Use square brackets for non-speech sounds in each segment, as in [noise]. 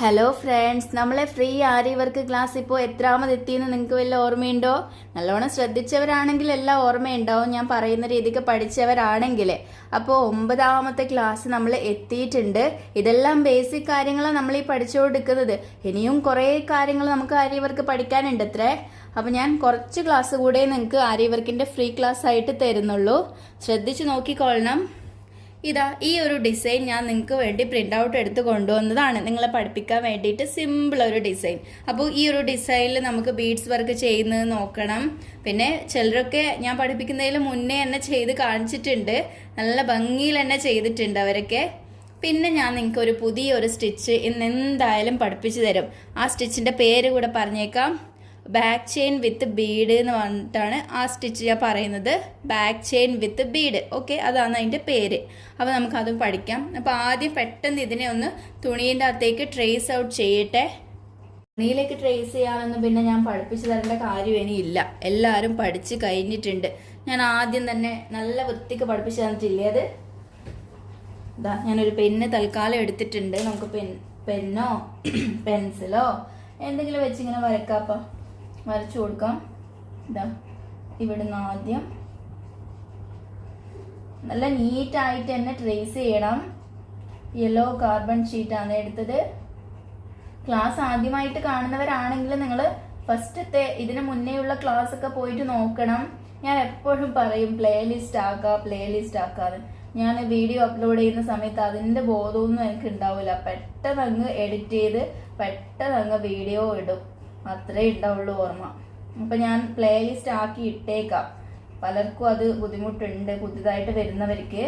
Hello friends നമ്മളെ free aari work class ഇപ്പോൾ എത്രാമത് എത്തിയെന്ന് നിങ്ങൾക്ക് വല്ല ഓർമ്മയുണ്ടോ? നല്ലോണം ശ്രദ്ധിച്ചവരാണെങ്കിൽ എല്ലാം ഓർമ്മയുണ്ടാവും. ഞാൻ പറയുന്ന രീതിക്ക് പഠിച്ചവരാണെങ്കിൽ അപ്പോൾ ഒമ്പതാമത്തെ ക്ലാസ് നമ്മൾ എത്തിയിട്ടുണ്ട്. ഇതെല്ലാം ബേസിക് കാര്യങ്ങളാണ് നമ്മൾ ഈ പഠിച്ചുകൊടുക്കുന്നത് ഇനിയും കുറേ കാര്യങ്ങൾ നമുക്ക് ആരി വർക്ക് പഠിക്കാനുണ്ട് അത്രേ അപ്പോൾ ഞാൻ കുറച്ച് ക്ലാസ് കൂടെ നിങ്ങൾക്ക് ആരി വർക്കിന്റെ ഫ്രീ ക്ലാസ് ആയിട്ട് തരുന്നുള്ളൂ. ശ്രദ്ധിച്ച് നോക്കിക്കൊള്ളണം. ഇതാ ഈ ഒരു ഡിസൈൻ ഞാൻ നിങ്ങൾക്ക് വേണ്ടി പ്രിന്റ് ഔട്ട് എടുത്ത് കൊണ്ടുവന്നതാണ്. നിങ്ങളെ പഠിപ്പിക്കാൻ വേണ്ടിയിട്ട് സിമ്പിൾ ഒരു ഡിസൈൻ അപ്പോൾ ഈ ഒരു ഡിസൈനിൽ നമുക്ക് ബീഡ്സ് വർക്ക് ചെയ്യുന്നത് നോക്കണം. പിന്നെ ചിലരൊക്കെ ഞാൻ പഠിപ്പിക്കുന്നതിൽ മുന്നേ തന്നെ ചെയ്ത് കാണിച്ചിട്ടുണ്ട്. നല്ല ഭംഗിയിൽ തന്നെ ചെയ്തിട്ടുണ്ട് അവരൊക്കെ. പിന്നെ ഞാൻ നിങ്ങൾക്ക് ഒരു പുതിയൊരു സ്റ്റിച്ച് ഇന്ന് എന്തായാലും പഠിപ്പിച്ചു തരും. ആ സ്റ്റിച്ചിന്റെ പേര് കൂടെ പറഞ്ഞേക്കാം. ബാക്ക് ചെയിൻ വിത്ത് ബീഡ് എന്ന് പറഞ്ഞിട്ടാണ് ആ സ്റ്റിച്ച് ഞാൻ പറയുന്നത്. Back chain with bead okay അതാണ് അതിന്റെ പേര്. അപ്പോൾ നമുക്കതും പഠിക്കാം. അപ്പോൾ ആദ്യം പെട്ടെന്ന് ഇതിനെ ഒന്ന് തുണീന്റെ അകത്തേക്ക് ട്രേസ് ഔട്ട് ചെയ്യട്ടെ. തുണിയിലേക്ക് ട്രേസ് ചെയ്യാമെന്ന് പിന്നെ ഞാൻ പഠിപ്പിച്ചു തരേണ്ട കാര്യം ഇല്ല. എല്ലാവരും പഠിച്ച് കഴിഞ്ഞിട്ടുണ്ട്. ഞാൻ ആദ്യം തന്നെ നല്ല വൃത്തിക്ക് പഠിപ്പിച്ചു തന്നിട്ടില്ലേ അത്? ഇതാ ഞാനൊരു പെന്ന് തൽക്കാലം എടുത്തിട്ടുണ്ട്. നമുക്ക് പെൻ പെന്നോ [clears throat] പെൻസിലോ എന്തെങ്കിലും വെച്ചിങ്ങനെ വരക്കാപ്പം വരച്ചു കൊടുക്കാം. ഇതാ ഇവിടുന്ന് ആദ്യം. നല്ല നീറ്റായിട്ട് തന്നെ ട്രേസ് ചെയ്യണം. യെല്ലോ കാർബൺ ഷീറ്റാണ് എടുത്തത്. ക്ലാസ് ആദ്യമായിട്ട് കാണുന്നവരാണെങ്കിൽ നിങ്ങൾ ഫസ്റ്റത്തെ ഇതിന് മുന്നേയുള്ള ക്ലാസ് ഒക്കെ പോയിട്ട് നോക്കണം. ഞാൻ എപ്പോഴും പറയും പ്ലേലിസ്റ്റ് ആക്കുക പ്ലേലിസ്റ്റ് ആക്കാതെ ഞാൻ വീഡിയോ അപ്ലോഡ് ചെയ്യുന്ന സമയത്ത് അതിന്റെ ബോധമൊന്നും എനിക്ക് ഉണ്ടാവില്ല പെട്ടെന്ന് അങ്ങ് എഡിറ്റ് ചെയ്ത് പെട്ടെന്ന് അങ്ങ് വീഡിയോ ഇടും. അത്രേ ഉണ്ടാവുള്ളൂ ഓർമ്മ. അപ്പൊ ഞാൻ പ്ലേലിസ്റ്റ് ആക്കി ഇട്ടേക്കാം. പലർക്കും അത് ബുദ്ധിമുട്ടുണ്ട് പുതിയതായിട്ട് വരുന്നവർക്ക്.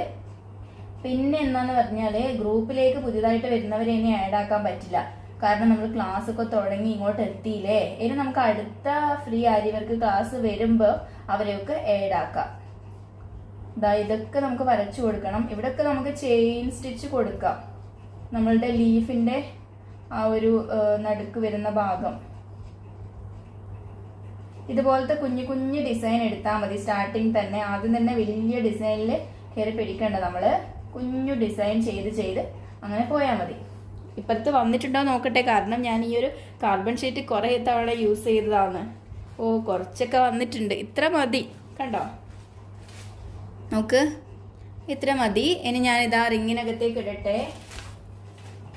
പിന്നെ എന്താന്ന് പറഞ്ഞാൽ ഗ്രൂപ്പിലേക്ക് പുതിയതായിട്ട് വരുന്നവരെ ഇനി ആഡ് ആക്കാൻ പറ്റില്ല. കാരണം നമ്മൾ ക്ലാസ് ഒക്കെ തുടങ്ങി ഇങ്ങോട്ട് എത്തിയില്ലേ? ഇനി നമുക്ക് അടുത്ത ഫ്രീ ആര്യവർക്ക് ക്ലാസ് വരുമ്പോൾ അവരെയൊക്കെ ആഡ് ആക്കാം. ദാ ഇതൊക്കെ നമുക്ക് വരച്ചു കൊടുക്കണം. ഇവിടൊക്കെ നമുക്ക് ചെയിൻ സ്റ്റിച്ച് കൊടുക്കാം. നമ്മളുടെ ലീഫിന്റെ ആ ഒരു നടുക്ക് വരുന്ന ഭാഗം. ഇതുപോലത്തെ കുഞ്ഞു കുഞ്ഞു ഡിസൈൻ എടുത്താൽ മതി. സ്റ്റാർട്ടിങ് തന്നെ ആദ്യം തന്നെ വലിയ ഡിസൈനിൽ കയറി പിടിക്കേണ്ട നമ്മൾ കുഞ്ഞു ഡിസൈൻ ചെയ്ത് ചെയ്ത് അങ്ങനെ പോയാൽ മതി. ഇപ്പുറത്ത് വന്നിട്ടുണ്ടോ നോക്കട്ടെ. കാരണം ഞാൻ ഈ ഒരു കാർബൺ ഷീറ്റ് കുറേ തവണ യൂസ് ചെയ്തതാണ്. ഓ കുറച്ചൊക്കെ വന്നിട്ടുണ്ട്. ഇത്ര മതി. കണ്ടോ? നോക്ക്. ഇത്ര മതി. ഇനി ഞാനിതാ റിങ്ങിനകത്തേക്ക് ഇടട്ടെ.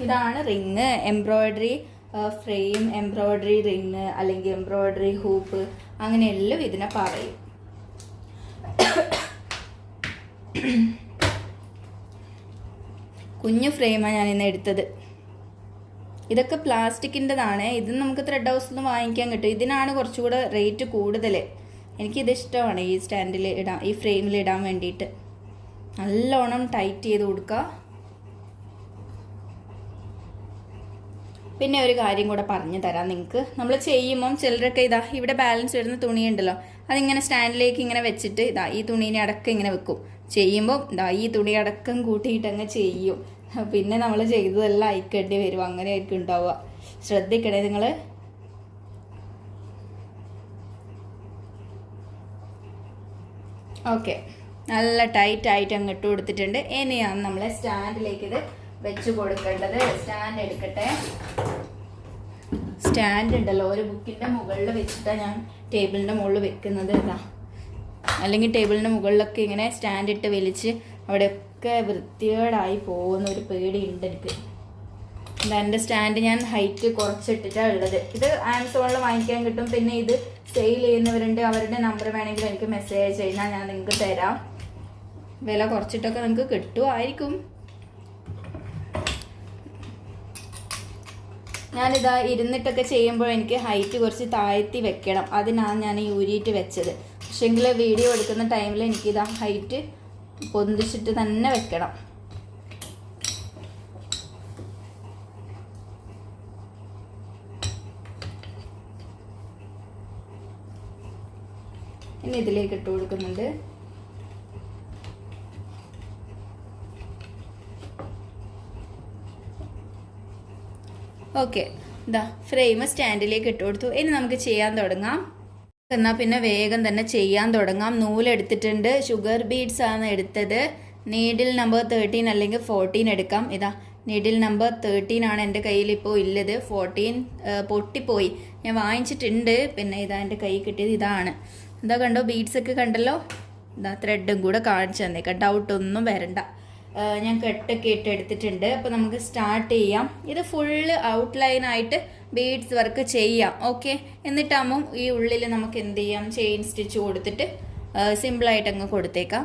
ഇതാണ് ring embroidery frame embroidery ring അല്ലെങ്കിൽ എംബ്രോയ്ഡറി ഹൂപ്പ് അങ്ങനെയെല്ലാം ഇതിനെ പറയും. കുഞ്ഞു ഫ്രെയിമാണ് ഞാൻ ഇന്ന് എടുത്തത്. ഇതൊക്കെ പ്ലാസ്റ്റിക്കിന്റെതാണ്. ഇത് നമുക്ക് ത്രെഡ് ഹൗസിൽ നിന്ന് വാങ്ങിക്കാൻ കിട്ടും. ഇതിനാണ് കുറച്ചുകൂടെ റേറ്റ് കൂടുതൽ എനിക്കിത് ഇഷ്ടമാണ് ഈ സ്റ്റാൻഡിൽ ഇടാൻ ഈ ഫ്രെയിമിൽ ഇടാൻ വേണ്ടിയിട്ട്. നല്ലോണം ടൈറ്റ് ചെയ്ത് കൊടുക്കുക പിന്നെ ഒരു കാര്യം കൂടെ പറഞ്ഞു തരാം നിങ്ങൾക്ക് നമ്മൾ ചെയ്യുമ്പം ചിലരൊക്കെ ഇതാ ഇവിടെ ബാലൻസ് വരുന്ന തുണിയുണ്ടല്ലോ അതിങ്ങനെ സ്റ്റാൻഡിലേക്ക് ഇങ്ങനെ വെച്ചിട്ട് ഇതാ ഈ തുണീനെ അടക്കം ഇങ്ങനെ വെക്കും. ചെയ്യുമ്പോൾ ഇതാ ഈ തുണി അടക്കം കൂട്ടിയിട്ട് അങ്ങ് ചെയ്യും. പിന്നെ നമ്മൾ ചെയ്തതെല്ലാം അയക്കേണ്ടി വരും അങ്ങനെ ആയിരിക്കും ഉണ്ടാവുക. ശ്രദ്ധിക്കണേ നിങ്ങൾ ഓക്കെ നല്ല ടൈറ്റ് ആയിട്ട് അങ്ങ് ഇട്ട് കൊടുത്തിട്ടുണ്ട്. ഇനിയാണ് നമ്മളെ സ്റ്റാൻഡിലേക്ക് ഇത് വെച്ച് കൊടുക്കേണ്ടത് സ്റ്റാൻഡ് എടുക്കട്ടെ. സ്റ്റാൻഡ് ഉണ്ടല്ലോ ഒരു ബുക്കിന്റെ മുകളിൽ വെച്ചിട്ടാണ് ഞാൻ ടേബിളിന്റെ മുകളിൽ വെക്കുന്നത് ഇതാ. അല്ലെങ്കിൽ ടേബിളിന്റെ മുകളിലൊക്കെ ഇങ്ങനെ സ്റ്റാൻഡ് ഇട്ട് വലിച്ച് അവിടെയൊക്കെ വൃത്തികേടായി പോകുന്ന ഒരു പേടി ഉണ്ട് എനിക്ക് എന്റെ സ്റ്റാൻഡ് ഞാൻ ഹൈറ്റ് കുറച്ചിട്ടിട്ടാണ് ഉള്ളത്. ഇത് ആമസോണിൽ വാങ്ങിക്കാൻ കിട്ടും. പിന്നെ ഇത് സെയിൽ ചെയ്യുന്നവരുണ്ട് അവരുടെ നമ്പർ വേണമെങ്കിൽ എനിക്ക് മെസ്സേജ് ചെയ്താൽ ഞാൻ നിങ്ങൾക്ക് തരാം. വില കുറച്ചിട്ടൊക്കെ നിങ്ങൾക്ക് കിട്ടുമായിരിക്കും ഞാനിതാ ഇരുന്നിട്ടൊക്കെ ചെയ്യുമ്പോൾ എനിക്ക് ഹൈറ്റ് കുറച്ച് താഴ്ത്തി വെക്കണം. അതിനാണ് ഞാൻ ഊരിയിട്ട് വെച്ചത്. പക്ഷേങ്കിൽ വീഡിയോ എടുക്കുന്ന ടൈമിൽ എനിക്കിതാ ഹൈറ്റ് പൊന്തിച്ചിട്ട് തന്നെ വെക്കണം. ഇനി ഇതിലേക്ക് ഇട്ട് കൊടുക്കുന്നുണ്ട്. ഓക്കെ. ഇതാ ഫ്രെയിം സ്റ്റാൻഡിലേക്ക് ഇട്ട് കൊടുത്തു. ഇനി നമുക്ക് ചെയ്യാൻ തുടങ്ങാം. എന്നാൽ പിന്നെ വേഗം തന്നെ ചെയ്യാൻ തുടങ്ങാം. നൂലെടുത്തിട്ടുണ്ട്. ഷുഗർ ബീഡ്സ് ആണ് എടുത്തത്. നീഡിൽ നമ്പർ തേർട്ടീൻ അല്ലെങ്കിൽ ഫോർട്ടീൻ എടുക്കാം. ഇതാ നീഡിൽ നമ്പർ തേർട്ടീൻ ആണ് എന്റെ കയ്യിൽ ഇപ്പോൾ ഉള്ളത്. ഫോർട്ടീൻ പൊട്ടിപ്പോയി. ഞാൻ വാങ്ങിച്ചിട്ടുണ്ട്. പിന്നെ ഇതാ എന്റെ കൈ കിട്ടിയത് ഇതാണ്. ഇതാ കണ്ടോ ബീഡ്സൊക്കെ കണ്ടല്ലോ? ഇതാ ത്രെഡും കൂടെ കാണിച്ചു തന്നേക്കാം. ഡൗട്ടൊന്നും വരണ്ട. ഞാൻ കെട്ടൊക്കെ ഇട്ട് എടുത്തിട്ടുണ്ട്. അപ്പോൾ നമുക്ക് സ്റ്റാർട്ട് ചെയ്യാം. ഇത് ഫുള്ള് ഔട്ട്ലൈൻ ആയിട്ട് ബീഡ്സ് വർക്ക് ചെയ്യാം. ഓക്കെ എന്നിട്ടാകുമ്പം ഈ ഉള്ളിൽ നമുക്ക് എന്ത് ചെയ്യാം? ചെയിൻ സ്റ്റിച്ച് കൊടുത്തിട്ട് സിമ്പിളായിട്ട് അങ്ങ് കൊടുത്തേക്കാം.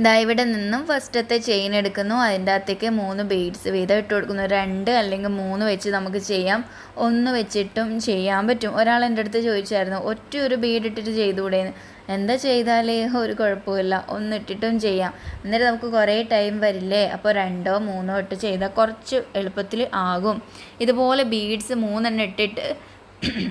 ദാ ഇവിടെ നിന്നും ഫസ്റ്റത്തെ ചെയിൻ എടുക്കുന്നു. അതിന്റെ അകത്തേക്ക് മൂന്ന് ബീഡ്സ് വീതം ഇട്ട് കൊടുക്കുന്നു. രണ്ട് അല്ലെങ്കിൽ മൂന്ന് വെച്ച് നമുക്ക് ചെയ്യാം. ഒന്ന് വെച്ചിട്ടും ചെയ്യാൻ പറ്റും. ഒരാൾ എന്റെ അടുത്ത് ചോദിച്ചായിരുന്നു ഒറ്റ ഒരു ബീഡ് ഇട്ടിട്ട് ചെയ്തുകൂടേന്ന്? എന്താ ചെയ്താലേ? ഒരു കുഴപ്പമില്ല ഒന്നിട്ടിട്ടും ചെയ്യാം. എന്നിട്ട് നമുക്ക് കുറേ ടൈം വരില്ലേ? അപ്പോൾ രണ്ടോ മൂന്നോ ഇട്ട് ചെയ്താൽ കുറച്ച് എളുപ്പത്തിൽ ആകും. ഇതുപോലെ ബീഡ്സ് മൂന്നെണ്ണം ഇട്ടിട്ട്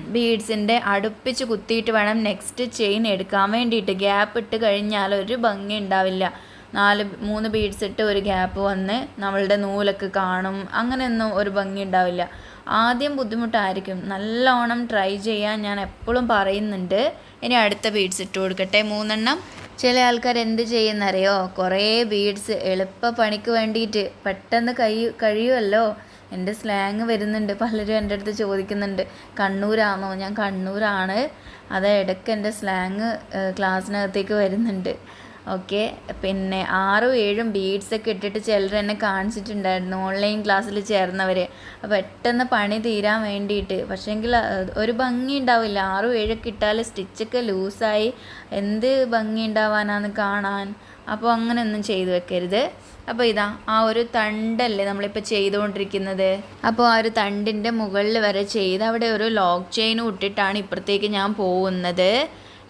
ബീഡ്സിന്റെ അടുപ്പിച്ച് കുത്തിയിട്ട് വേണം നെക്സ്റ്റ് ചെയിൻ എടുക്കാൻ വേണ്ടിയിട്ട്. ഗ്യാപ്പ് ഇട്ട് കഴിഞ്ഞാൽ ഒരു ഭംഗി ഉണ്ടാവില്ല. നാല് മൂന്ന് ബീഡ്സ് ഇട്ട് ഒരു ഗ്യാപ്പ് വന്ന് നമ്മളുടെ നൂലൊക്കെ കാണും. അങ്ങനെയൊന്നും ഒരു ഭംഗി ഉണ്ടാവില്ല. ആദ്യം ബുദ്ധിമുട്ടായിരിക്കും. നല്ലോണം ട്രൈ ചെയ്യാൻ ഞാൻ എപ്പോഴും പറയുന്നുണ്ട്. ഇനി അടുത്ത ബീഡ്സ് ഇട്ട് കൊടുക്കട്ടെ. മൂന്നെണ്ണം. ചില ആൾക്കാർ എന്ത് ചെയ്യുന്നറിയോ? കുറേ ബീഡ്സ് എളുപ്പ പണിക്ക് വേണ്ടിയിട്ട് പെട്ടെന്ന് കഴി കഴിയുമല്ലോ. എന്റെ സ്ലാങ് വരുന്നുണ്ട്. പലരും എന്റെ അടുത്ത് ചോദിക്കുന്നുണ്ട് കണ്ണൂരാണോ ഞാൻ കണ്ണൂരാണ്. അത് ഇടയ്ക്ക് എന്റെ സ്ലാങ് ക്ലാസ്സിനകത്തേക്ക് വരുന്നുണ്ട്. ഓക്കെ. പിന്നെ ആറും ഏഴും ബീഡ്സ് ഒക്കെ ഇട്ടിട്ട് ചിലർ എന്നെ കാണിച്ചിട്ടുണ്ടായിരുന്നു. ഓൺലൈൻ ക്ലാസ്സിൽ ചേർന്നവർ പെട്ടെന്ന് പണി തീരാൻ വേണ്ടിയിട്ട്. പക്ഷേങ്കിൽ ഒരു ഭംഗി ഉണ്ടാവില്ല. ആറും ഏഴൊക്കെ ഇട്ടാൽ സ്റ്റിച്ചൊക്കെ ലൂസായി എന്ത് ഭംഗി ഉണ്ടാവാനാന്ന് കാണാൻ. അപ്പോൾ അങ്ങനെയൊന്നും ചെയ്തു വെക്കരുത്. അപ്പോൾ ഇതാ ആ ഒരു തണ്ടല്ലേ നമ്മളിപ്പോൾ ചെയ്തുകൊണ്ടിരിക്കുന്നത്? അപ്പോൾ ആ ഒരു തണ്ടിന്റെ മുകളിൽ വരെ ചെയ്ത് അവിടെ ഒരു ലോക്ക് ചെയിനും ഇട്ടിട്ടാണ് ഇപ്പുറത്തേക്ക് ഞാൻ പോകുന്നത്.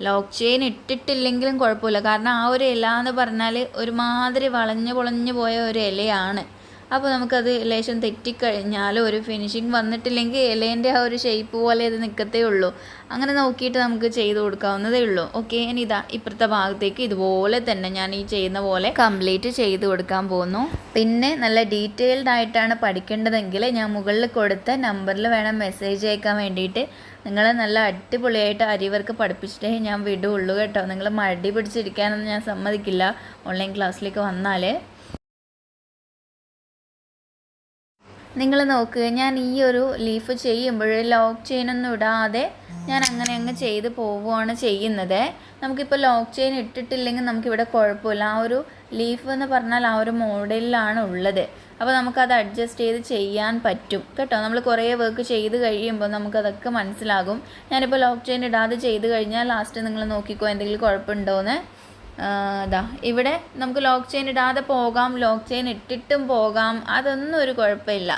ലോക്ക് ചെയിൻ ഇട്ടിട്ടില്ലെങ്കിലും കുഴപ്പമില്ല. കാരണം ആ ഒരു ഇല എന്ന് പറഞ്ഞാൽ ഒരുമാതിരി വളഞ്ഞു പൊളഞ്ഞു പോയ ഒരു ഇലയാണ്. അപ്പോൾ നമുക്കത് ലേശം തെറ്റിക്കഴിഞ്ഞാൽ ഒരു ഫിനിഷിങ് വന്നിട്ടില്ലെങ്കിൽ ഇലേന്റെ ആ ഒരു ഷേപ്പ് പോലെ അത് നിൽക്കത്തേ ഉള്ളൂ. അങ്ങനെ നോക്കിയിട്ട് നമുക്ക് ചെയ്ത് കൊടുക്കാവുന്നതേ ഉള്ളൂ. ഓക്കെ ഇനി ഇതാ ഇപ്പുറത്തെ ഭാഗത്തേക്ക് ഇതുപോലെ തന്നെ ഞാൻ ഈ ചെയ്യുന്ന പോലെ കംപ്ലീറ്റ് ചെയ്ത് കൊടുക്കാൻ പോകുന്നു. പിന്നെ നല്ല ഡീറ്റെയിൽഡ് ആയിട്ടാണ് പഠിക്കേണ്ടതെങ്കിൽ ഞാൻ മുകളിൽ കൊടുത്ത നമ്പറിൽ വേണം മെസ്സേജ് അയക്കാൻ വേണ്ടിയിട്ട്. നിങ്ങൾ നല്ല അടിപൊളിയായിട്ട് അരിവർക്ക് പഠിപ്പിച്ചിട്ടേ ഞാൻ വിടുള്ളൂ കേട്ടോ. നിങ്ങൾ മടി പിടിച്ചിരിക്കാനൊന്നും ഞാൻ സമ്മതിക്കില്ല. ഓൺലൈൻ ക്ലാസ്സിലേക്ക് വന്നാൽ നിങ്ങൾ നോക്കുക ഞാൻ ഈ ഒരു ലീഫ് ചെയ്യുമ്പോൾ ലോക്ക് ചെയിൻ ഒന്നും ഇടാതെ ഞാൻ അങ്ങനെ അങ്ങ് ചെയ്ത് പോവുകയാണ് ചെയ്യുന്നത്. നമുക്കിപ്പോൾ ലോക്ക് ചെയിൻ ഇട്ടിട്ടില്ലെങ്കിൽ നമുക്കിവിടെ കുഴപ്പമില്ല. ആ ഒരു ലീഫ് എന്ന് പറഞ്ഞാൽ ആ ഒരു മോഡലിലാണ് ഉള്ളത്. അപ്പോൾ നമുക്കത് അഡ്ജസ്റ്റ് ചെയ്ത് ചെയ്യാൻ പറ്റും. കേട്ടോ? നമ്മൾ കുറേ വർക്ക് ചെയ്ത് കഴിയുമ്പോൾ നമുക്കതൊക്കെ മനസ്സിലാകും. ഞാനിപ്പോൾ ലോക്ക് ചെയിൻ ഇടാതെ ചെയ്ത് കഴിഞ്ഞാൽ ലാസ്റ്റ് നിങ്ങൾ നോക്കിക്കോ എന്തെങ്കിലും കുഴപ്പമുണ്ടോയെന്ന് ഇതാ ഇവിടെ നമുക്ക് ലോക്ക് ചെയിൻ ഇടാതെ പോകാം ലോക്ക് ചെയിൻ ഇട്ടിട്ടും പോകാം അതൊന്നും ഒരു കുഴപ്പമില്ല.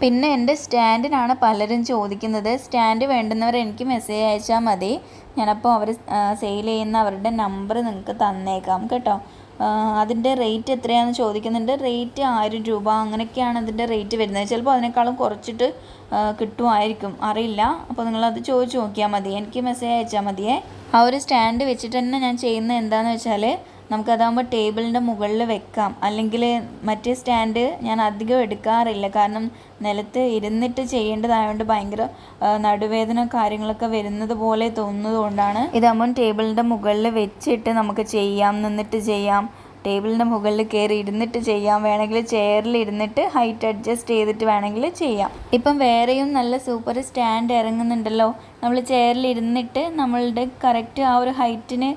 പിന്നെ എന്റെ സ്റ്റാൻഡിനാണ് പലരും ചോദിക്കുന്നത് സ്റ്റാൻഡ് വേണ്ടുന്നവർ എനിക്ക് മെസ്സേജ് അയച്ചാൽ മതി. ഞാനപ്പോൾ അവർ സെയിൽ ചെയ്യുന്ന അവരുടെ നമ്പർ നിങ്ങൾക്ക് തന്നേക്കാം. കേട്ടോ. അതിന്റെ റേറ്റ് എത്രയാണെന്ന് ചോദിക്കുന്നുണ്ട്. റേറ്റ് ആയിരം രൂപ അങ്ങനെയൊക്കെയാണ് അതിന്റെ റേറ്റ് വരുന്നത്. ചിലപ്പോൾ അതിനേക്കാളും കുറച്ചിട്ട് കിട്ടുമായിരിക്കും. അറിയില്ല. അപ്പോൾ നിങ്ങളത് ചോദിച്ചു നോക്കിയാൽ മതി. എനിക്ക് മെസ്സേജ് അയച്ചാൽ മതിയേ. ആ ഒരു സ്റ്റാൻഡ് വെച്ചിട്ട് തന്നെ ഞാൻ ചെയ്യുന്നത് എന്താണെന്ന് വെച്ചാൽ നമുക്കതാകുമ്പോൾ ടേബിളിന്റെ മുകളിൽ വെക്കാം. അല്ലെങ്കിൽ മറ്റേ സ്റ്റാൻഡ് ഞാൻ അധികം എടുക്കാറില്ല. കാരണം നിലത്ത് ഇരുന്നിട്ട് ചെയ്യേണ്ടതായതുകൊണ്ട് ഭയങ്കര നടുവേദന കാര്യങ്ങളൊക്കെ വരുന്നത് പോലെ തോന്നുന്നത് കൊണ്ടാണ് ഇതാകുമ്പോൾ ടേബിളിന്റെ മുകളിൽ വെച്ചിട്ട് നമുക്ക് ചെയ്യാം നിന്നിട്ട് ചെയ്യാം. ടേബിളിന്റെ മുകളിൽ കയറി ഇരുന്നിട്ട് ചെയ്യാം. വേണമെങ്കിൽ ചെയറിൽ ഇരുന്നിട്ട് ഹൈറ്റ് അഡ്ജസ്റ്റ് ചെയ്തിട്ട് വേണമെങ്കിൽ ചെയ്യാം. ഇപ്പം വേറെയും നല്ല സൂപ്പർ സ്റ്റാൻഡ് ഇറങ്ങുന്നുണ്ടല്ലോ. നമ്മൾ ചെയറിൽ ഇരുന്നിട്ട് നമ്മളുടെ കറക്റ്റ് ആ ഒരു ഹൈറ്റിന്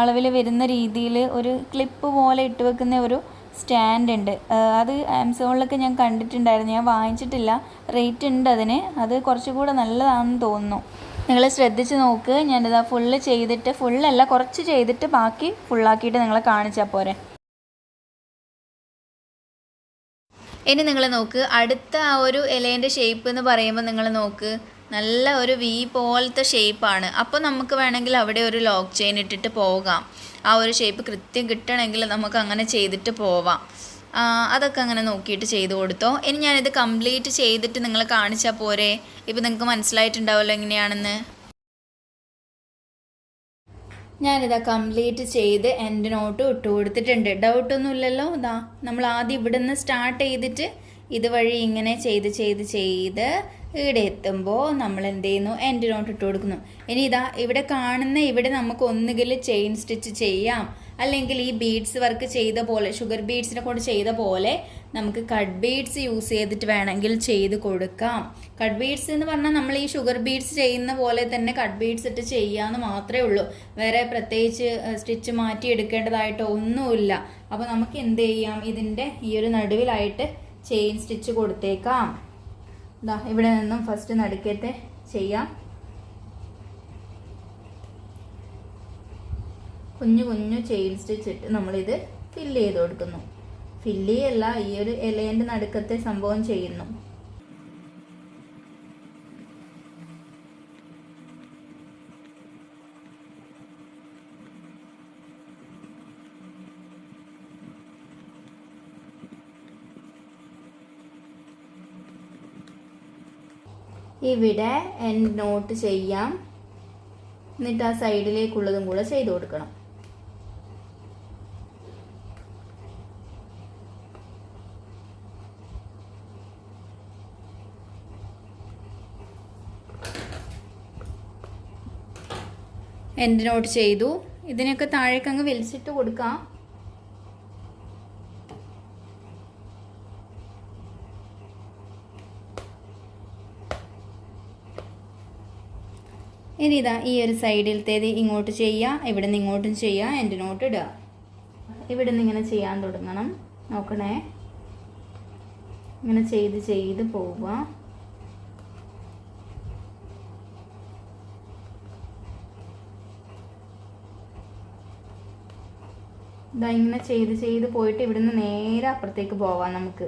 അളവിൽ വരുന്ന രീതിയിൽ ഒരു ക്ലിപ്പ് പോലെ ഇട്ട് വെക്കുന്ന ഒരു സ്റ്റാൻഡ് ഉണ്ട്. അത് ആമസോണിലൊക്കെ ഞാൻ കണ്ടിട്ടുണ്ടായിരുന്നു. ഞാൻ വാങ്ങിച്ചിട്ടില്ല. റേറ്റ് ഉണ്ട് അതിന്. അത് കുറച്ചുകൂടെ നല്ലതാണെന്ന് തോന്നുന്നു. നിങ്ങൾ ശ്രദ്ധിച്ച് നോക്ക്. ഞാനിതാ ഫുള്ള് ചെയ്തിട്ട് ഫുള്ളല്ല കുറച്ച് ചെയ്തിട്ട് ബാക്കി ഫുള്ളാക്കിയിട്ട് നിങ്ങളെ കാണിച്ചാൽ പോരെ. ഇനി നിങ്ങൾ നോക്ക്. അടുത്ത ആ ഒരു ഇലേന്റെ ഷേപ്പ് എന്ന് പറയുമ്പോൾ നിങ്ങൾ നോക്ക്. നല്ല ഒരു വി പോലത്തെ ഷേപ്പാണ് അപ്പോൾ നമുക്ക് വേണമെങ്കിൽ അവിടെ ഒരു ലോക്ക് ചെയിൻ ഇട്ടിട്ട് പോകാം. ആ ഒരു ഷേപ്പ് കൃത്യം കിട്ടണമെങ്കിൽ നമുക്ക് അങ്ങനെ ചെയ്തിട്ട് പോവാം. അതൊക്കെ അങ്ങനെ നോക്കിയിട്ട് ചെയ്ത് കൊടുത്തോ. ഇനി ഞാനിത് കംപ്ലീറ്റ് ചെയ്തിട്ട് നിങ്ങൾ കാണിച്ചാൽ പോരെ. ഇപ്പം നിങ്ങൾക്ക് മനസ്സിലായിട്ടുണ്ടാവുമല്ലോ എങ്ങനെയാണെന്ന്. ഞാനിതാ കംപ്ലീറ്റ് ചെയ്ത് എന്റെ നോട്ട് ഇട്ട് കൊടുത്തിട്ടുണ്ട്. ഡൗട്ടൊന്നും ഇല്ലല്ലോ. ഇതാ നമ്മൾ ആദ്യം ഇവിടെ നിന്ന് സ്റ്റാർട്ട് ചെയ്തിട്ട് ഇതുവഴി ഇങ്ങനെ ചെയ്ത് ചെയ്ത് ചെയ്ത് ഇവിടെ എത്തുമ്പോൾ നമ്മൾ എന്ത് ചെയ്യുന്നു? എന്റെ നോട്ട് ഇട്ട് കൊടുക്കുന്നു. ഇനി ഇതാ ഇവിടെ കാണുന്ന ഇവിടെ നമുക്ക് ഒന്നുകിൽ ചെയിൻ സ്റ്റിച്ച് ചെയ്യാം. അല്ലെങ്കിൽ ഈ ബീഡ്സ് വർക്ക് ചെയ്ത പോലെ ഷുഗർ ബീഡ്സിനെ കൊണ്ട് ചെയ്ത പോലെ നമുക്ക് കട്ട് ബീഡ്സ് യൂസ് ചെയ്തിട്ട് വേണമെങ്കിൽ ചെയ്ത് കൊടുക്കാം. കട്ട് ബീഡ്സ് എന്ന് പറഞ്ഞാൽ നമ്മൾ ഈ ഷുഗർ ബീഡ്സ് ചെയ്യുന്ന പോലെ തന്നെ കട്ട് ബീഡ്സ് ഇട്ട് ചെയ്യാമെന്ന് മാത്രമേ ഉള്ളൂ. വേറെ പ്രത്യേകിച്ച് സ്റ്റിച്ച് മാറ്റി എടുക്കേണ്ടതായിട്ടോ ഒന്നുമില്ല. അപ്പോൾ നമുക്ക് എന്ത് ചെയ്യാം? ഇതിന്റെ ഈ ഒരു നടുവിലായിട്ട് ചെയിൻ സ്റ്റിച്ച് കൊടുത്തേക്കാം. ദാ ഇവിടെ നിന്നും ഫസ്റ്റ് നടുക്കത്തെ ചെയ്യാം. കുഞ്ഞു കുഞ്ഞു ചെയിൻ സ്റ്റിച്ച് ഇട്ട് നമ്മളിത് ഫില്ല് ചെയ്ത് കൊടുക്കുന്നു. ഫില്ല് ചെയ്യല്ല ഈ ഒരു ഇലേന്റെ നടുക്കത്തെ സംഭവം ചെയ്യുന്നു. ഇവിടെ എൻഡ് നോട്ട് ചെയ്യാം. എന്നിട്ട് ആ സൈഡിലേക്കുള്ളതും കൂടെ ചെയ്ത് കൊടുക്കണം. എൻഡ് നോട്ട് ചെയ്തു. ഇതിനൊക്കെ താഴേക്ക് അങ്ങ് വലിച്ചിട്ട് കൊടുക്കാം. ഇനി ഇതാ ഈ ഒരു സൈഡിലത്തേത് ഇങ്ങോട്ട് ചെയ്യുക ഇവിടെ നിന്ന് ഇങ്ങോട്ടും ചെയ്യുക എന്റെ നോട്ട് ഇടുക. ഇവിടെ നിന്ന് ഇങ്ങനെ ചെയ്യാൻ തുടങ്ങണം. നോക്കണേ. ഇങ്ങനെ ചെയ്ത് ചെയ്ത് പോവുക. ഇതാ ഇങ്ങനെ ചെയ്ത് ചെയ്ത് പോയിട്ട് ഇവിടുന്ന് നേരെ അപ്പുറത്തേക്ക് പോവാം നമുക്ക്.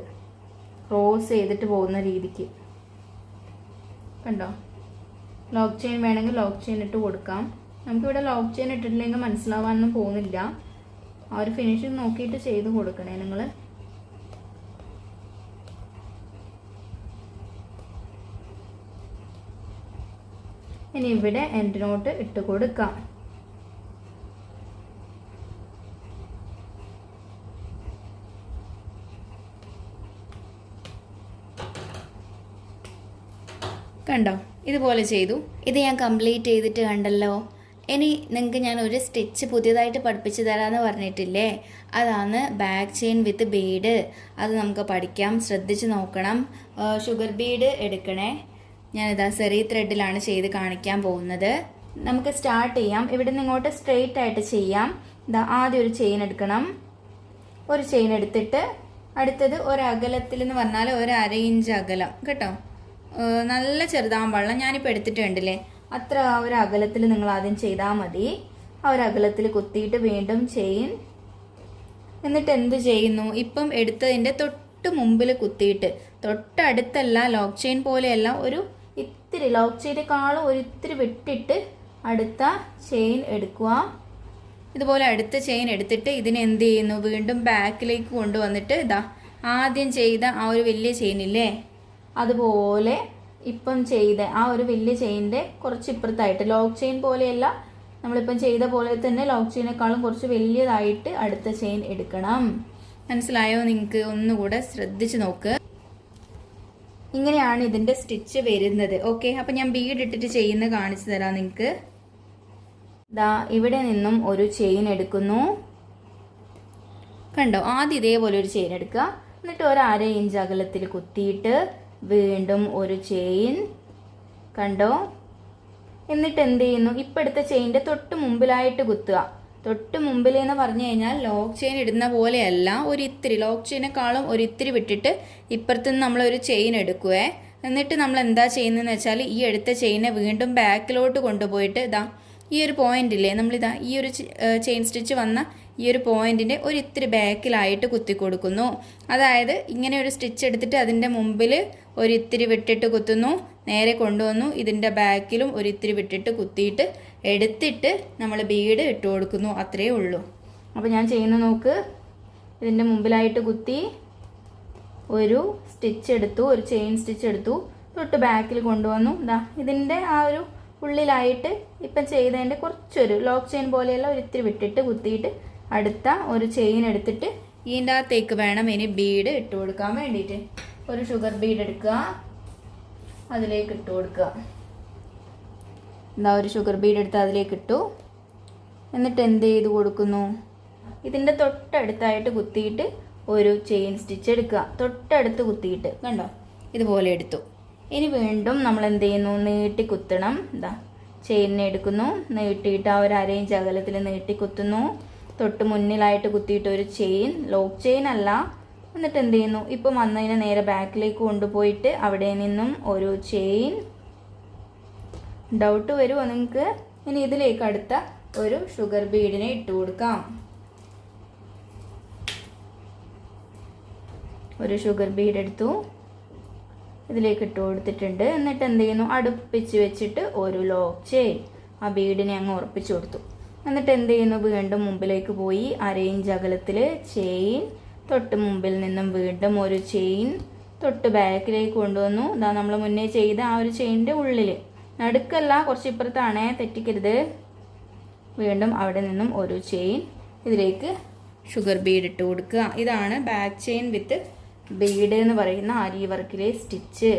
ക്രോസ് ചെയ്തിട്ട് പോകുന്ന രീതിക്ക്. കണ്ടോ? ലോക്ക് ചെയിൻ വേണമെങ്കിൽ ലോക്ക് ചെയിൻ ഇട്ട് കൊടുക്കാം. നമുക്കിവിടെ ലോക്ക് ചെയിൻ ഇട്ടിട്ടില്ലെങ്കിൽ മനസ്സിലാവാനൊന്നും പോകുന്നില്ല. ആ ഒരു ഫിനിഷിങ് നോക്കിയിട്ട് ചെയ്ത് കൊടുക്കണേ നിങ്ങൾ ഇനി ഇവിടെ എൻഡ് നോട്ട് ഇട്ട് കൊടുക്കാം. കണ്ടോ? ഇതുപോലെ ചെയ്തു. ഇത് ഞാൻ കംപ്ലീറ്റ് ചെയ്തിട്ട് കണ്ടല്ലോ. ഇനി നിങ്ങൾക്ക് ഞാൻ ഒരു സ്റ്റിച്ച് പുതിയതായിട്ട് പഠിപ്പിച്ചു തരാമെന്ന് പറഞ്ഞിട്ടില്ലേ? അതാണ് ബാക്ക് ചെയിൻ വിത്ത് ബീഡ് അത് നമുക്ക് പഠിക്കാം. ശ്രദ്ധിച്ച് നോക്കണം. ഷുഗർ ബീഡ് എടുക്കണേ. ഞാനിതാ സെറി ത്രെഡിലാണ് ചെയ്ത് കാണിക്കാൻ പോകുന്നത്. നമുക്ക് സ്റ്റാർട്ട് ചെയ്യാം. ഇവിടെ നിന്ന് ഇങ്ങോട്ട് സ്ട്രെയിറ്റ് ആയിട്ട് ചെയ്യാം. ഇതാ ആദ്യം ഒരു ചെയിൻ എടുക്കണം. ഒരു ചെയിൻ എടുത്തിട്ട് അടുത്തത് ഒരു അകലത്തിൽ എന്ന് പറഞ്ഞാൽ ഒരു അര ഇഞ്ച് അകലം. കേട്ടോ? നല്ല ചെറുതാകാൻ പാടില്ല ഞാനിപ്പോൾ എടുത്തിട്ടുണ്ടല്ലേ? അത്ര ആ ഒരു അകലത്തിൽ നിങ്ങൾ ആദ്യം ചെയ്താൽ മതി. ആ ഒരു അകലത്തിൽ കുത്തിയിട്ട് വീണ്ടും ചെയിൻ എന്നിട്ട് എന്ത് ചെയ്യുന്നു? ഇപ്പം എടുത്തതിന്റെ തൊട്ട് മുമ്പിൽ കുത്തിയിട്ട് തൊട്ടടുത്തല്ല ലോക്ക് ചെയിൻ പോലെയല്ല ഒരു ഇത്തിരി ലോക്ക് ചെയിനേക്കാളും ഒരു ഇത്തിരി വിട്ടിട്ട് അടുത്ത ചെയിൻ എടുക്കുക. ഇതുപോലെ അടുത്ത ചെയിൻ എടുത്തിട്ട് ഇതിനെ എന്ത് ചെയ്യുന്നു? വീണ്ടും ബാക്കിലേക്ക് കൊണ്ടുവന്നിട്ട് ഇതാ ആദ്യം ചെയ്ത ആ ഒരു വലിയ ചെയിൻ ഇല്ലേ അതുപോലെ ഇപ്പം ചെയ്ത ആ ഒരു വലിയ ചെയിന്റെ കുറച്ച് ഇപ്പുറത്തായിട്ട് ലോക്ക് ചെയിൻ പോലെയല്ല നമ്മളിപ്പം ചെയ്ത പോലെ തന്നെ ലോക്ക് ചെയിനേക്കാളും കുറച്ച് വലിയതായിട്ട് അടുത്ത ചെയിൻ എടുക്കണം. മനസ്സിലായോ? നിങ്ങൾക്ക് ഒന്നുകൂടെ ശ്രദ്ധിച്ച് നോക്ക്. ഇങ്ങനെയാണ് ഇതിന്റെ സ്റ്റിച്ച് വരുന്നത്. ഓക്കെ അപ്പം ഞാൻ ബീഡ് ഇട്ടിട്ട് ചെയ്യുന്ന കാണിച്ചു തരാം നിങ്ങൾക്ക് ദാ ഇവിടെ നിന്നും ഒരു ചെയിൻ എടുക്കുന്നു. കണ്ടോ? ആദ്യം ഇതേപോലെ ഒരു ചെയിൻ എടുക്കുക. എന്നിട്ട് ഒരു അര ഇഞ്ച് അകലത്തിൽ കുത്തിയിട്ട് വീണ്ടും ഒരു ചെയിൻ കണ്ടോ? എന്നിട്ട് എന്ത് ചെയ്യുന്നു? ഇപ്പം എടുത്ത ചെയിന്റെ തൊട്ട് മുമ്പിലായിട്ട് കുത്തുക. തൊട്ട് മുമ്പിൽ എന്ന് പറഞ്ഞു കഴിഞ്ഞാൽ ലോക്ക് ചെയിൻ ഇടുന്ന പോലെയല്ല. ഒരു ഇത്തിരി ലോക്ക് ചെയിനേക്കാളും ഒരു ഇത്തിരി വിട്ടിട്ട് ഇപ്പുറത്തുനിന്ന് നമ്മൾ ഒരു ചെയിൻ എടുക്കുവേ. എന്നിട്ട് നമ്മൾ എന്താ ചെയ്യുന്നതെന്ന് വെച്ചാൽ ഈ എടുത്ത ചെയിനെ വീണ്ടും ബാക്കിലോട്ട് കൊണ്ടുപോയിട്ട് ഇതാ ഈ ഒരു പോയിന്റ് ഇല്ലേ? നമ്മളിതാ ഈ ഒരു ചെയിൻ സ്റ്റിച്ച് വന്ന ഈ ഒരു പോയിന്റിന്റെ ഒരു ഇത്തിരി ബാക്കിലായിട്ട് കുത്തി കൊടുക്കുന്നു. അതായത് ഇങ്ങനെ ഒരു സ്റ്റിച്ച് എടുത്തിട്ട് അതിന്റെ മുമ്പിൽ ഒരു ഇത്തിരി വിട്ടിട്ട് കുത്തുന്നു. നേരെ കൊണ്ടുവന്നു. ഇതിന്റെ ബാക്കിലും ഒരു ഇത്തിരി വിട്ടിട്ട് കുത്തിയിട്ട് എടുത്തിട്ട് നമ്മൾ ബീഡ് ഇട്ട് കൊടുക്കുന്നു. അത്രയേ ഉള്ളൂ. അപ്പോൾ ഞാൻ ചെയ്യുന്ന നോക്ക്. ഇതിന്റെ മുമ്പിലായിട്ട് കുത്തി ഒരു സ്റ്റിച്ച് എടുത്തു. ഒരു ചെയിൻ സ്റ്റിച്ച് എടുത്തു. തൊട്ട് ബാക്കിൽ കൊണ്ടുവന്നു. ഇതാ ഇതിന്റെ ആ ഒരു ഉള്ളിലായിട്ട് ഇപ്പം ചെയ്തതിന്റെ കുറച്ചൊരു ലോക്ക് ചെയിൻ പോലെയുള്ള ഒരു ഇത്തിരി വിട്ടിട്ട് കുത്തിയിട്ട് അടുത്ത ഒരു ചെയിൻ എടുത്തിട്ട് ഇതിന്റെ അകത്തേക്ക് വേണം ഇനി ബീഡ് ഇട്ട് കൊടുക്കാൻ വേണ്ടിയിട്ട്. ഒരു ഷുഗർ ബീഡ് എടുക്കുക. അതിലേക്ക് ഇട്ട് കൊടുക്കുക. എന്താ ഒരു ഷുഗർ ബീഡ് എടുത്ത് അതിലേക്ക് ഇട്ടു. എന്നിട്ട് എന്ത് ചെയ്ത് കൊടുക്കുന്നു? ഇതിന്റെ തൊട്ടടുത്തായിട്ട് കുത്തിയിട്ട് ഒരു ചെയിൻ സ്റ്റിച്ച് എടുക്കുക. തൊട്ടടുത്ത് കുത്തിയിട്ട് കണ്ടോ? ഇതുപോലെ എടുത്തു. ഇനി വീണ്ടും നമ്മൾ എന്ത് ചെയ്യുന്നു? നീട്ടി കുത്തണം. എന്താ ചെയിനിനെ എടുക്കുന്നു. നീട്ടിയിട്ട് ആ ഒരു അരയിഞ്ച് അകലത്തിൽ നീട്ടി കുത്തുന്നു. തൊട്ട് മുന്നിലായിട്ട് കുത്തിയിട്ട് ഒരു ചെയിൻ ലോക്ക് ചെയിൻ അല്ല. എന്നിട്ട് എന്ത് ചെയ്യുന്നു? ഇപ്പം വന്നതിനെ നേരെ ബാക്കിലേക്ക് കൊണ്ടുപോയിട്ട് അവിടെ നിന്നും ഒരു ചെയിൻ ഡൗട്ട് വരുമോ നിങ്ങൾക്ക്? ഇനി ഇതിലേക്ക് അടുത്ത ഒരു ഷുഗർ ബീഡിനെ ഇട്ട് കൊടുക്കാം. ഒരു ഷുഗർ ബീഡ് എടുത്തു. ഇതിലേക്ക് ഇട്ട് കൊടുത്തിട്ടുണ്ട്. എന്നിട്ട് എന്ത് ചെയ്യുന്നു? അടുപ്പിച്ച് വെച്ചിട്ട് ഒരു ലോക്ക് ചെയിൻ ആ ബീഡിനെ അങ്ങ് ഉറപ്പിച്ചു കൊടുത്തു. എന്നിട്ട് എന്ത് ചെയ്യുന്നു വീണ്ടും മുമ്പിലേക്ക് പോയി. അരയിഞ്ച് അകലത്തിൽ ചെയിൻ തൊട്ട് മുമ്പിൽ നിന്നും വീണ്ടും ഒരു ചെയിൻ തൊട്ട് ബാക്കിലേക്ക് കൊണ്ടുവന്നു. ഇതാ നമ്മൾ മുന്നേ ചെയ്ത ആ ഒരു ചെയിനിന്റെ ഉള്ളിൽ നടുക്കല്ല കുറച്ച് ഇപ്പുറത്താണേ തെറ്റിക്കരുത്. വീണ്ടും അവിടെ നിന്നും ഒരു ചെയിൻ ഇതിലേക്ക് ഷുഗർ ബീഡ് ഇട്ട് കൊടുക്കുക. ഇതാണ് ബാക്ക് ചെയിൻ വിത്ത് ബീഡ് എന്ന് പറയുന്ന ആരി വർക്കിലെ സ്റ്റിച്ച്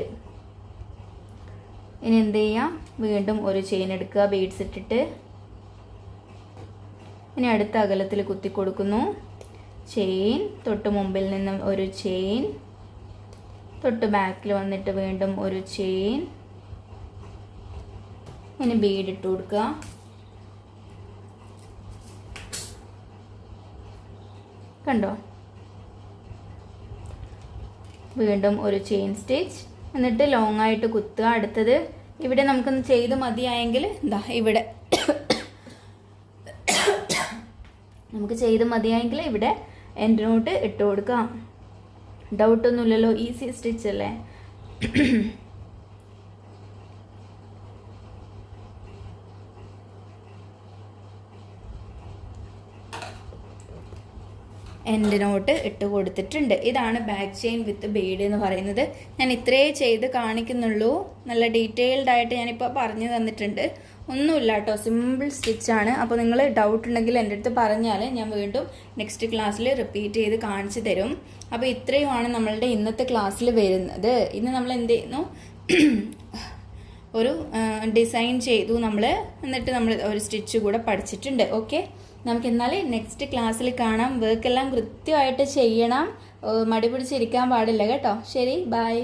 ഇനി എന്ത് ചെയ്യാം വീണ്ടും ഒരു ചെയിൻ എടുക്കുക ബീഡ്സ് ഇട്ടിട്ട്. ഇനി അടുത്ത അകലത്തിൽ കുത്തി കൊടുക്കുന്നു. ചെയിൻ തൊട്ട് മുമ്പിൽ നിന്നും ഒരു ചെയിൻ തൊട്ട് ബാക്കിൽ വന്നിട്ട് വീണ്ടും ഒരു ചെയിൻ ഇനി ബീഡ് ഇട്ട് കൊടുക്കുക. കണ്ടോ? വീണ്ടും ഒരു ചെയിൻ സ്റ്റിച്ച് എന്നിട്ട് ലോങ് ആയിട്ട് കുത്തുക. അടുത്തത് ഇവിടെ നമുക്കൊന്ന് ചെയ്ത് മതിയായെങ്കിൽ ഇതാ ഇവിടെ. നമുക്ക് ചെയ്ത് മതിയായെങ്കിൽ ഇവിടെ എന്റെ നോട്ട് ഇട്ട് കൊടുക്കാം. ഡൗട്ടൊന്നുമില്ലല്ലോ ഈസി സ്റ്റിച്ച് അല്ലേ? എന്റെ നോട്ട് ഇട്ട് കൊടുത്തിട്ടുണ്ട്. ഇതാണ് ബാക്ക് ചെയിൻ വിത്ത് ബീഡ് എന്ന് പറയുന്നത്. ഞാൻ ഇത്രയേ ചെയ്ത് കാണിക്കുന്നുള്ളൂ. നല്ല ഡീറ്റെയിൽഡ് ആയിട്ട് ഞാനിപ്പോൾ പറഞ്ഞു തന്നിട്ടുണ്ട്. ഒന്നുമില്ല കേട്ടോ. സിമ്പിൾ സ്റ്റിച്ചാണ് അപ്പോൾ നിങ്ങൾ ഡൗട്ട് ഉണ്ടെങ്കിൽ എന്റെ അടുത്ത് പറഞ്ഞാൽ ഞാൻ വീണ്ടും നെക്സ്റ്റ് ക്ലാസ്സിൽ റിപ്പീറ്റ് ചെയ്ത് കാണിച്ചു തരും. അപ്പോൾ ഇത്രയുമാണ് നമ്മളുടെ ഇന്നത്തെ ക്ലാസ്സിൽ വരുന്നത്. ഇന്ന് നമ്മൾ എന്ത് ചെയ്യുന്നു ഒരു ഡിസൈൻ ചെയ്തു നമ്മൾ എന്നിട്ട് നമ്മൾ ഒരു സ്റ്റിച്ച് കൂടെ പഠിച്ചിട്ടുണ്ട്. ഓക്കെ നമുക്ക് എന്നാൽ നെക്സ്റ്റ് ക്ലാസ്സിൽ കാണാം. വർക്കെല്ലാം കൃത്യമായിട്ട് ചെയ്യണം. മടി പിടിച്ചിരിക്കാൻ പാടില്ല കേട്ടോ. ശരി ബൈ